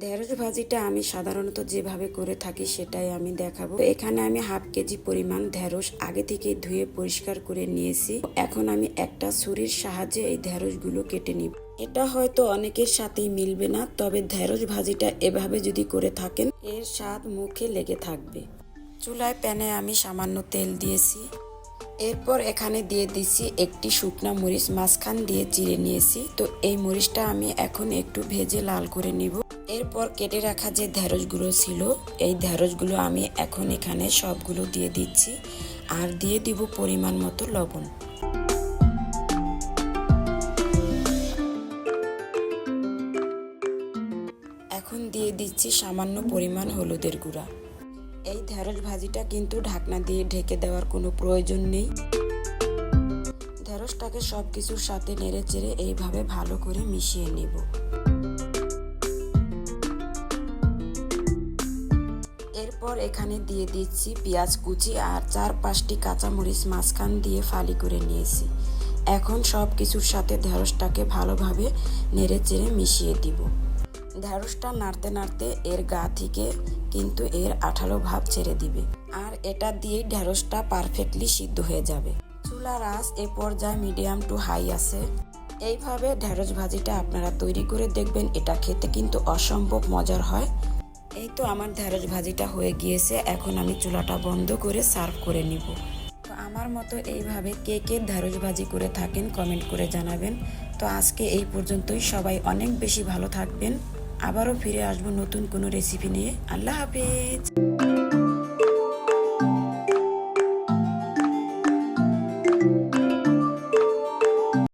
ঢেঁড়স ভাজিটা আমি সাধারণত যেভাবে করে থাকি সেটাই আমি দেখাবো। এখানে আমি হাফ কেজি পরিমাণ ঢেঁড়স আগে থেকে ধুয়ে পরিষ্কার করে নিয়েছি। এখন আমি একটা ছুরির সাহায্যে এই ঢেঁড়সগুলো কেটে নিব। এটা হয়তো অনেকের সাথেই মিলবে না, তবে ঢেঁড়স ভাজিটা এভাবে যদি করে থাকেন, এর স্বাদ মুখে লেগে থাকবে। চুলায় প্যানে আমি সামান্য তেল দিয়েছি। এরপর এখানে দিয়ে দিছি একটি শুকনা মরিচ, মাঝখান দিয়ে চিড়ে নিয়েছি। তো এই মরিচটা আমি এখন একটু ভেজে লাল করে নিব। এরপর কেটে রাখা যে ঢেঁড়সগুলো ছিল, এই ঢেঁড়সগুলো আমি এখন এখানে সবগুলো দিয়ে দিচ্ছি আর দিয়ে দিব পরিমাণ মতো লবণ। এখন দিয়ে দিচ্ছি সামান্য পরিমাণ হলুদের গুঁড়া। এই ঢেঁড়স ভাজিটা কিন্তু ঢাকনা দিয়ে ঢেকে দেওয়ার কোনো প্রয়োজন নেই। ঢেঁড়সটাকে সব কিছুর সাথে নেড়ে চেড়ে এইভাবে ভালো করে মিশিয়ে নেব। এরপর এখানে দিয়ে দিচ্ছি পেঁয়াজ কুচি আর চার পাঁচটি কাঁচামরিচ মাঝখান দিয়ে ফালি করে নিয়েছি। এখন সব কিছুর সাথে ঢেঁড়সটাকে ভালোভাবে নেড়ে চেড়ে মিশিয়ে দিব। ঢেঁড়সটা নাড়তে নাড়তে এর গা থেকে কিন্তু এর আঠালো ভাব ছেড়ে দিবে। আর এটা দিয়ে ঢেঁড়সটা পারফেক্টলি সিদ্ধ হয়ে যাবে। চুলার আঁচ এ পর্যায়ে মিডিয়াম টু হাই আছে। এইভাবে ঢেঁড়স ভাজিটা আপনারা তৈরি করে দেখবেন, এটা খেতে কিন্তু অসম্ভব মজার হয়। এই তো আমার ঢেঁড়স ভাজিটা হয়ে গিয়েছে, এখন আমি চুলাটা বন্ধ করে সার্ভ করে নিব। তো আমার মতো এইভাবে কে কে ঢেঁড়স ভাজি করে থাকেন কমেন্ট করে জানাবেন। তো আজকে এই পর্যন্তই, সবাই অনেক বেশি ভালো থাকবেন। আবারও ফিরে আসব নতুন কোনো রেসিপি নিয়ে। আল্লাহ হাফিজ।